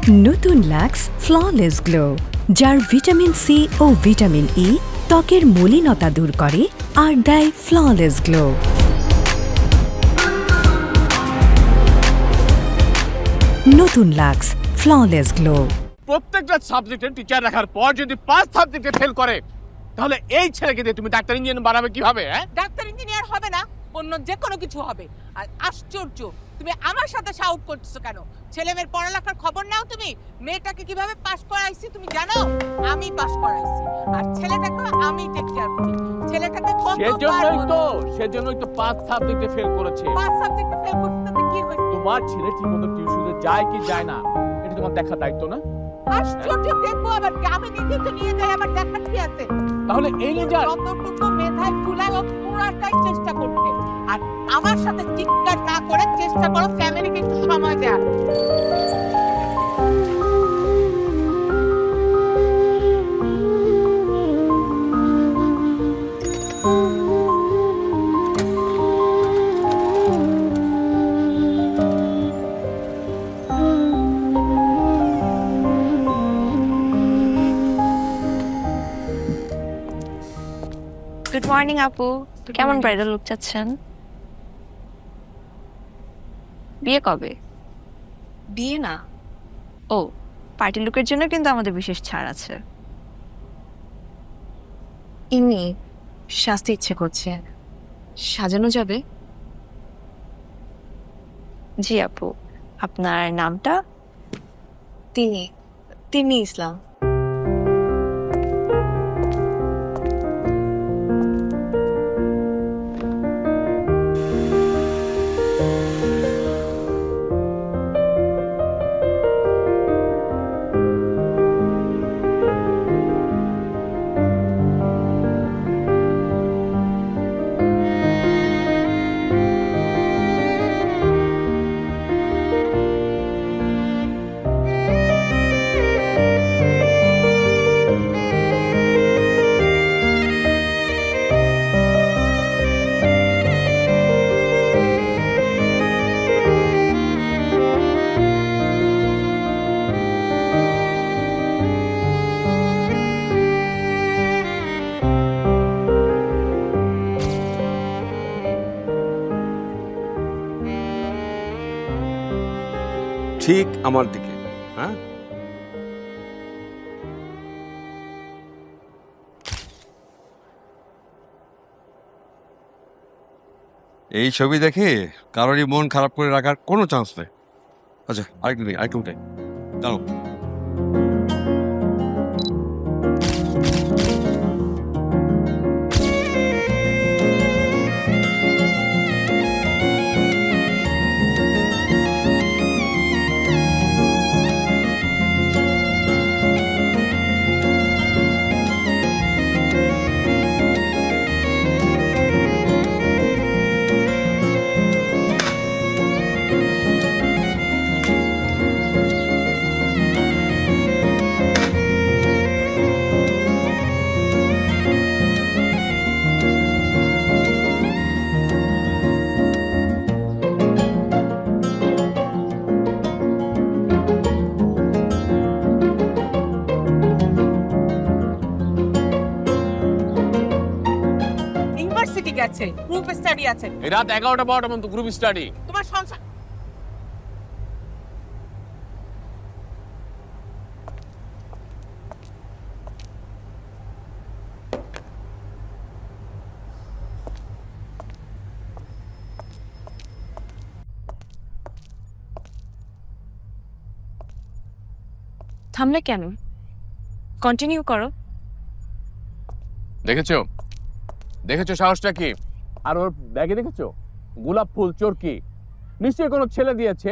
নতুন Lux flawless glow যার vitamin C ও ভিটামিন ই ত্বকের মলিনতা দূর করে আর দেয় ফ্ললেস গ্লো নতুন লাক্স ফ্ললেস গ্লো প্রত্যেকটা সাবজেক্টের টিচার রাখার পর যদি পাঁচ সাবজেক্টে ফেল করে তাহলে এই ছেলেকে দিয়ে তুমি ডাক্তার ইঞ্জিনিয়ার বানাবে কীভাবে হ্যাঁ? ডাক্তার ইঞ্জিনিয়ার হবে না। অন্য যে কোনো কিছু হবে। আর আশ্চর্য তুমি আমার সাথে শাউট করতেছো কেন? ছেলে মেয়ের পড়ালেখার খবর নাও তুমি? মেয়েটাকে কীভাবে পাশ করাইছি তুমি জানো? আমি পাশ করাইছি। আর ছেলেটাকে আমি টেক কেয়ার করি। ছেলেটাকে সেজন্যই তো সেজন্যই তো পাঁচ সাবজেক্টে ফেল করেছে। পাঁচ সাবজেক্টে ফেল করতে কি হয়েছে? তোমার ছেলে ঠিকমতো টিউশনে যায় কি যায় না এটা তোমার দেখা দায়িত্ব না? আশ্চর্য দেখব আবার আমি নিজে তো নিয়ে যাই আমার দেখার কি আছে? তাহলে এই রেজাল্ট যতটুকু মেধায় তুলায় ও পুরাটাই চেষ্টা করছে। আর আমার সাথে চিৎকার না করে চেষ্টা করো ফ্যামিলিকে একটু সময় দেওয়ার। মর্নিং আপু। কেমন ব্রাইডাল লুক চাচ্ছেন? বিয়ে কবে? বিয়ে না। ও পার্টি লুকের জন্য কিন্তু আমাদের বিশেষ ছাড় আছে। এমনি সাজতে ইচ্ছে করছে। সাজানো যাবে? জি আপু। আপনার নামটা? তিনি তিনি ইসলাম। ঠিক আমার দিকে হ্যাঁ? এই ছবি দেখে কারোরই মন খারাপ করে রাখার কোনো চান্স নেই। আচ্ছা আরেকটু নেই আরেকটু উঠে। দাঁড়ো গেছে গ্রুপ স্টাডি আছে। এই রাত এগারোটা বারোটা পর্যন্ত গ্রুপ স্টাডি তোমার সংসার থামলে কেন? কন্টিনিউ করো। দেখেছ? দেখেছ সাহসটা কি? আর ওর ব্যাগে দেখেছ? গোলাপ ফুল চোরকি। নিশ্চয়ই কোনো ছেলে দিয়েছে।